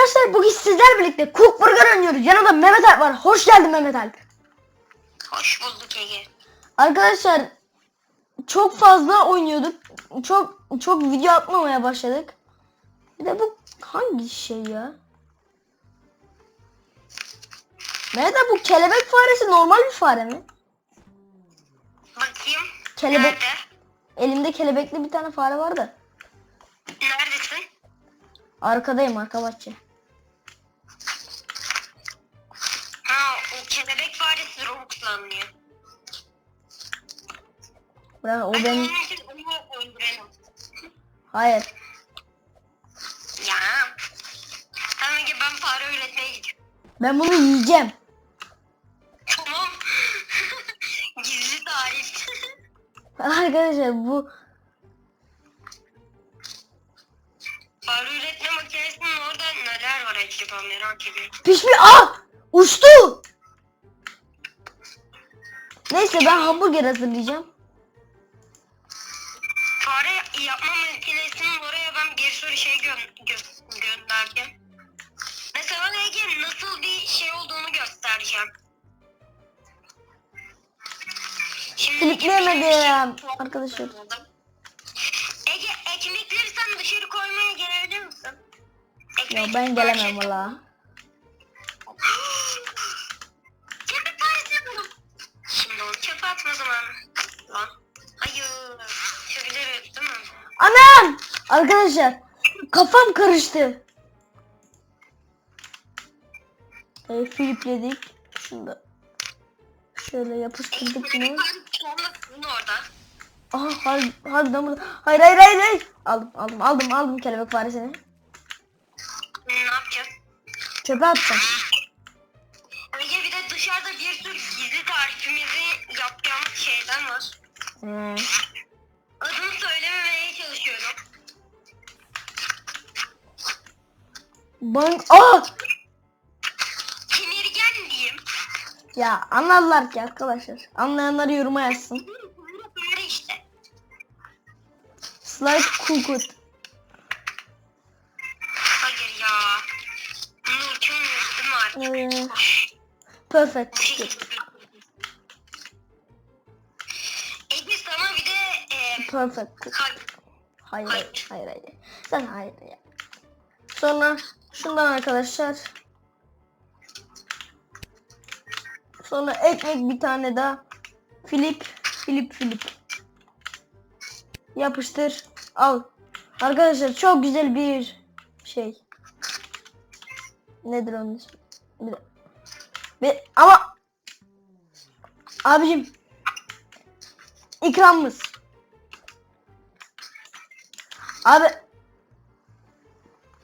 arkadaşlar bugün sizler birlikte Cook Burger oynuyoruz. Yanımda Mehmet Alp var. Hoş geldin Mehmet Alp. Hoş bulduk Ege. Arkadaşlar çok fazla oynuyorduk. Çok çok video atmamaya başladık. Bir de bu hangi şey ya? Mehmet Alp bu kelebek faresi normal bir fare mi? Bakayım. Kelebek. Nerede? Elimde kelebekli bir tane fare var da. Neredesin? Arkadayım arka bahçe. Bırak o benim. Hayır. Ya. Tamam Ege ben fare üretmeye gidiyorum. Ben bunu yiyeceğim. Tamam. Gizli tarif. Arkadaşlar bu fare üretme makinesinin orada neler var acaba merak ediyorum. Pişmiş. Ah! Uçtu. Neyse ben hamburger hazırlayacağım. Fare yapma makinesinin oraya ben bir sürü şey gö- gö- gönderdim. Mesela Ege nasıl bir şey olduğunu göstereceğim. Şimdi Kilitleyemedim arkadaşlar. Ege ekmekleri sen dışarı koymaya gelebilir misin? Ya Ekmek ben gelemem valla. Arkadaşlar kafam karıştı. E, filipledik. Şunu da şöyle yapıştırdık bunu. çoğunlukla orada. Aha har harbiden burada. Hayır hayır hayır hayır. Aldım aldım aldım aldım kelebek faresini. Ne yapacağız? Çöpe atacağım. Ege bir de dışarıda bir sürü gizli tarifimizi yapacağımız şeyler var. Ee, bank. Aa! Kemirgen diyeyim. Ya anlarlar ki arkadaşlar. Anlayanlar yoruma yazsın. Böyle işte. Slide cooked. Hayır ya. Bunu uçamıyoruz değil mi artık? Hoş. perfect. Şey- Ege sana bir de e, Perfect. Hayır hayır hayır hayır. Sen hayır ya. Sonra şundan arkadaşlar. Sonra ekmek bir tane daha. Filip, Filip, Filip. Yapıştır. Al. Arkadaşlar çok güzel bir şey. Nedir onun ismi? Bir, ama abicim ikramımız. Abi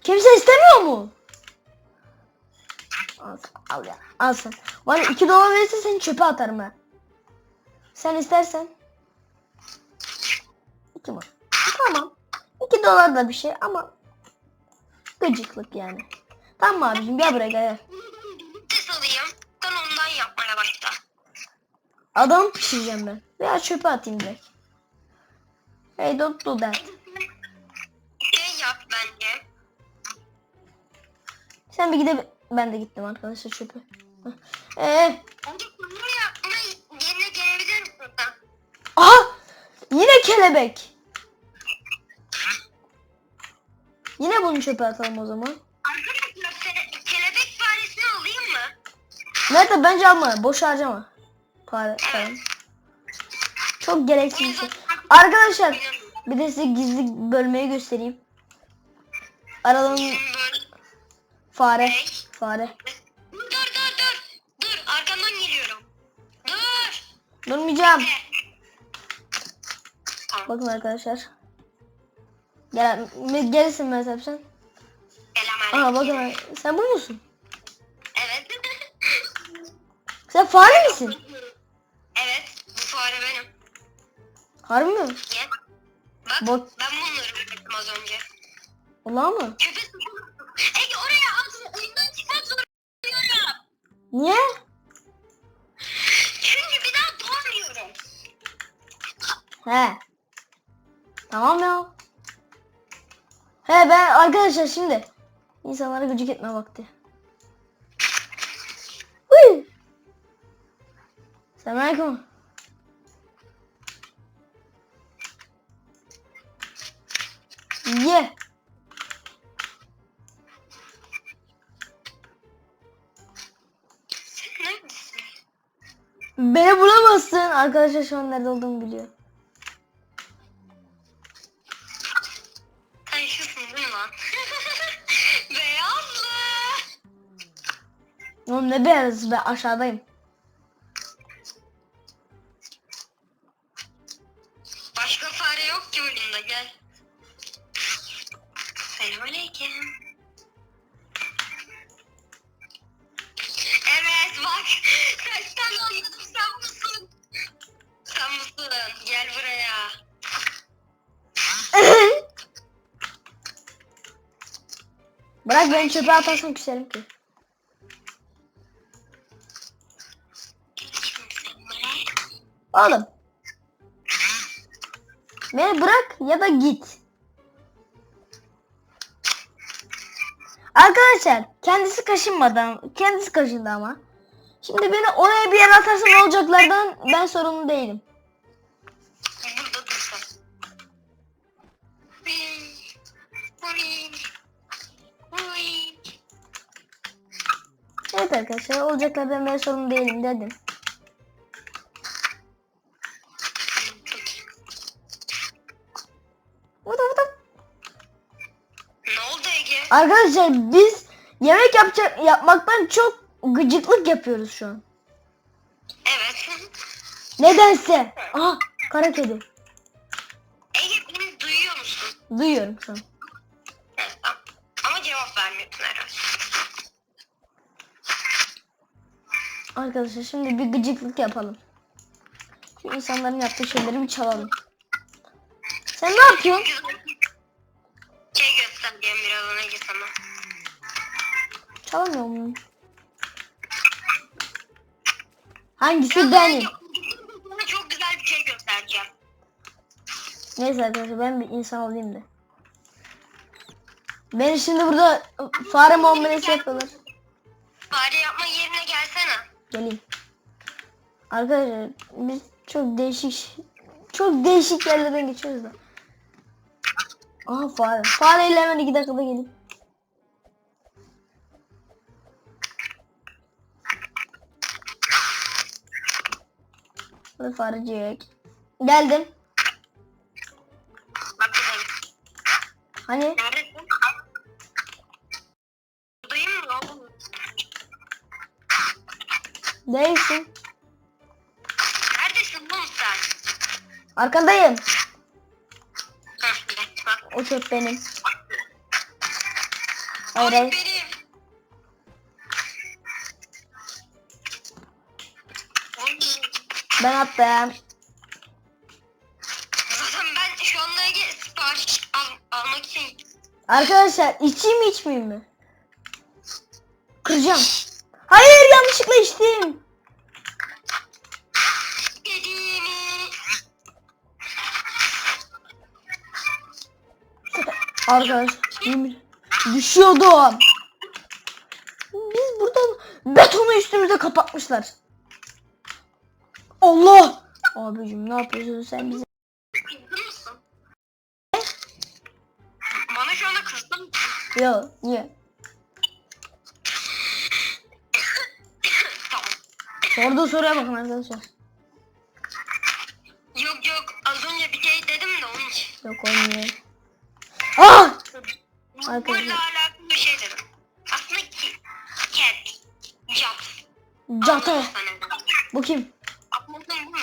kimse istemiyor mu? Al, al ya. Al sen. Bana 2 dolar verirsen seni çöpe atarım ben. Sen istersen. 2 mi? Tamam. 2 dolar da bir şey ama gıcıklık yani. Tamam abicim gel buraya gel. Ses alayım. Sen ondan yapmaya başla. Adam pişireceğim ben. Veya çöpe atayım direkt. Hey don't do that. Sen bir gide ben de gittim arkadaşlar çöpe. Eee? Aha! Yine kelebek. Yine bunu çöpe atalım o zaman. Arkadaşlar ke- kelebek faresini alayım mı? Nerede bence alma. Boş harcama. Para, para. Çok gereksiz bir şey. Arkadaşlar bir de size gizli bölmeyi göstereyim. Böyle fare. Fare. Dur dur dur. Dur arkandan geliyorum. Dur. Durmayacağım. Tamam. Bakın arkadaşlar. Gel, gelsin mesela sen. Aha bakın sen bu musun? Evet. Sen fare misin? evet. Bu fare benim. Harbi mi? Gel. Bak Bak. ben bunları ürettim az önce. Allah mı? Köpek Ege oraya at. Oyundan çıkmak zorundayım. Niye? Çünkü bir daha doğmuyorum. He. Tamam ya. He ben arkadaşlar şimdi İnsanlara gıcık etme vakti. Uy. Selamünaleyküm. Ye. Beni bulamazsın. Arkadaşlar şu an nerede olduğumu biliyor. Sen şusun değil mi lan? Beyazlı. Oğlum ne beyaz ben aşağıdayım. Musun? Gel buraya. Bırak beni çöpe atarsın küserim ki. Oğlum. Beni bırak ya da git. Arkadaşlar kendisi kaşınmadı ama- kendisi kaşındı ama. Şimdi beni oraya bir yere atarsa ne olacaklardan ben sorumlu değilim. Evet arkadaşlar olacaklardan ben sorumlu değilim dedim. Vıdı vıdı. Ne oldu Ege? Arkadaşlar biz yemek yapacak yapmaktan çok gıcıklık yapıyoruz şu an. Evet. Nedense. Aha kara kedi. Ege beni duyuyor musun? Duyuyorum şu an. Cevap vermiyorsun herhalde. Arkadaşlar şimdi bir gıcıklık yapalım. Şu insanların yaptığı şeyleri bir çalalım. Sen ne yapıyorsun? Şey göstereceğim birazdan Ege sana. Çalamıyor muyum? Hangisi benim? Sana çok güzel bir şey göstereceğim. Neyse arkadaşlar ben bir insan olayım da. Beni şimdi burada fare muamelesi yapıyorlar. Fare yapma yerine gelsene. Geleyim. Arkadaşlar biz çok değişik çok değişik yerlerden geçiyoruz da. Aha fare. Fareyle hemen iki dakikada gelip. Burada farecik. Geldim. Hani Neredesin? Değilsin. Neredesin oğlum sen? Arkandayım. Heh. O çöp benim. Hayır Ay hayır. benim. Oy. Ben attım. Zaten ben şu anda Ege sipariş al, almak için Arkadaşlar içeyim mi içmeyeyim mi? Kıracağım. Hayır yanlışlıkla içtim. Yemin düşüyordum. Biz buradan betonu üstümüze kapatmışlar. Allah! Abicim ne yapıyorsun sen bize? Bana şu anda kızdın? Yo niye? Sorduğu soruya bakın arkadaşlar. Yok yok az önce bir şey dedim de onun için. Yok olmuyor. Ah! Arkadaşlar. Böyle alakalı bir şey dedim. Aslında ki cat, cat. Ne? Bu kim? Anladın mi?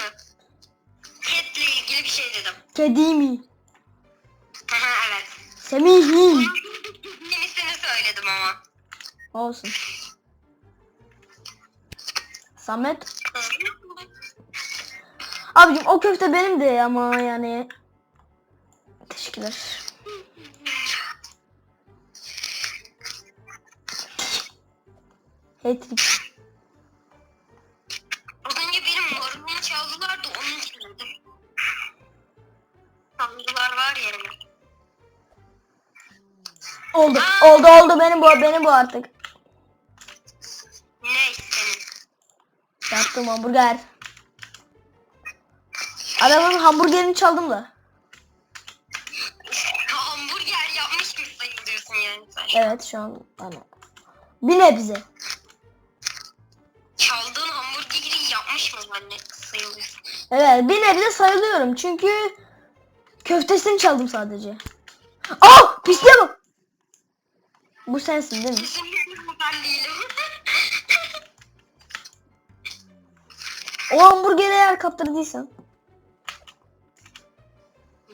Cat'le ilgili bir şey dedim. Kedi mi? Aha, evet. Semih mi? Yenisini söyledim ama. Olsun. Samet. Abicim o köfte benim de ama yani. Teşekkürler. Hattrick. Az önce benim morumu çaldılar da onun için dedim. Çaldılar var ya. oldu. Oldu oldu benim bu benim bu artık. Ne senin? Yaptım hamburger. Adamın hamburgerini çaldım da. Hamburger yapmış mı sayılıyorsun yani sen? Evet şu an bana. Bir nebze. Anne sayılıyorsun? Evet bir nebze sayılıyorum çünkü köftesini çaldım sadece. Aa pisliğe bak. Bu sensin değil mi? Kesinlikle ben değilim. O hamburgeri eğer kaptırdıysan.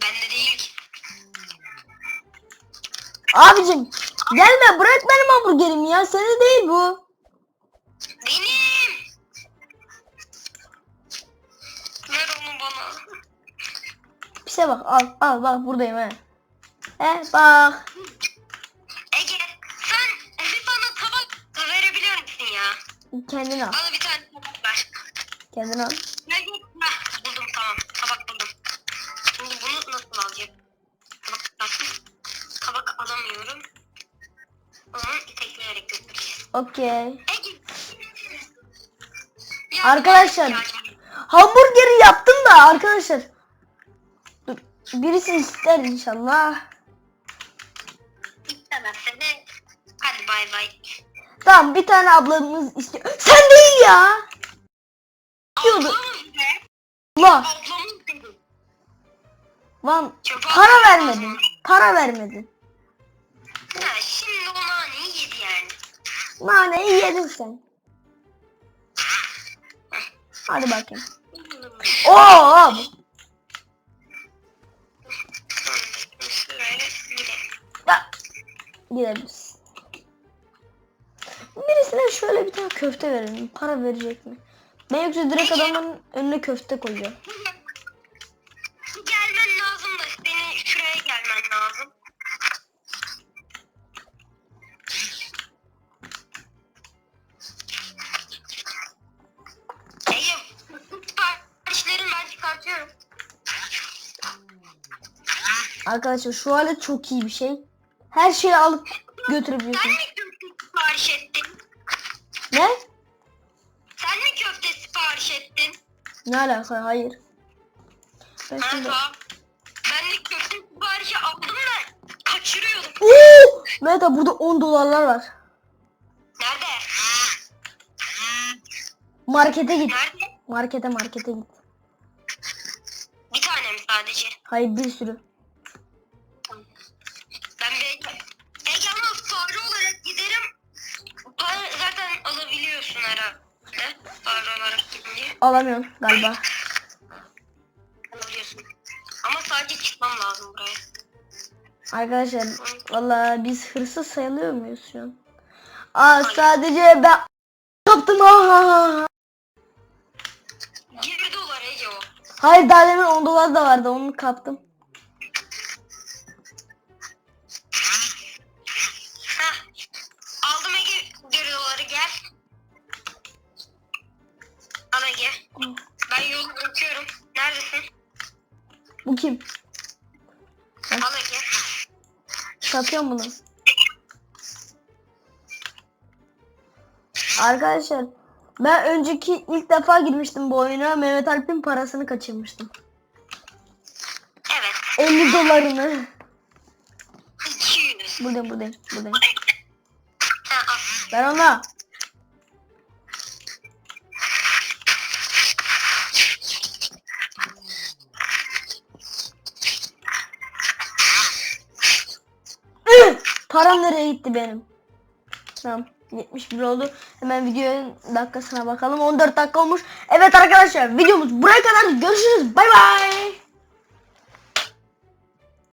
ben de değil ki. Abicim gelme bırak benim hamburgerimi ya senin değil bu. Pise bak al al bak buradayım he. He bak. Ege sen bir bana tabak verebilir misin ya? Kendini al. Bana bir tane tabak ver. Kendini al. Ne Heh, buldum tamam. Tabak buldum. Şimdi bunu nasıl alacağım? Tabak, tabak, tabak alamıyorum. Onu itekleyerek götüreceğiz. Okey. Arkadaşlar. Hamburgeri yaptım da arkadaşlar. Birisi ister inşallah. İstemezse de hadi bay bay. Tamam bir tane ablamız istiyor. Sen değil ya. Diyordu. Ablamın be. Allah. Dedi. Lan para vermedin. Para vermedin. Ha, şimdi o naneyi yedi yani. Naneyi yedin sen. Hadi bakayım. Oo. Şöyle Gidebiliriz. Birisine şöyle bir tane köfte verelim. Para verecek mi? Ben yoksa direkt adamın önüne köfte koyacağım. Gelmen lazım da senin şuraya gelmen lazım. Arkadaşlar şu alet çok iyi bir şey. Her şeyi alıp götürebiliyorsun. Sen mi köfte sipariş ettin? Ne? Sen mi köfte sipariş ettin? Ne alaka? Hayır. Ben Ha, şimdi... tamam. Ben de köfte siparişi aldım da kaçırıyordum. Oo! Abi burada 10 dolarlar var. Nerede? Markete git. Nerede? Markete markete git. Bir tane mi sadece? Hayır bir sürü. Alabiliyorsun herhalde. Fare olarak gidince Alamıyorum galiba. alabiliyorsun. Ama sadece çıkmam lazım buraya. Arkadaşlar vallahi biz hırsız sayılıyor muyuz şu an? Aa sadece ben kaptım. ha. 20 dolar Ege o. Hayır daha demin 10 dolar da vardı onu kaptım. Heh. Aldım Ege 1 doları gel. Ben yolu bırakıyorum. Neredesin? Bu kim? Al Ege. Satıyorum bunu. Arkadaşlar ben önceki ilk defa girmiştim bu oyuna. Mehmet Alp'in parasını kaçırmıştım. Evet. 50 dolarını. 200. Buradayım buradayım buradayım. Ver ona. Param nereye gitti benim? Tamam. 71 oldu. Hemen videonun dakikasına bakalım. 14 dakika olmuş. Evet arkadaşlar videomuz buraya kadar. Görüşürüz. Bay bay.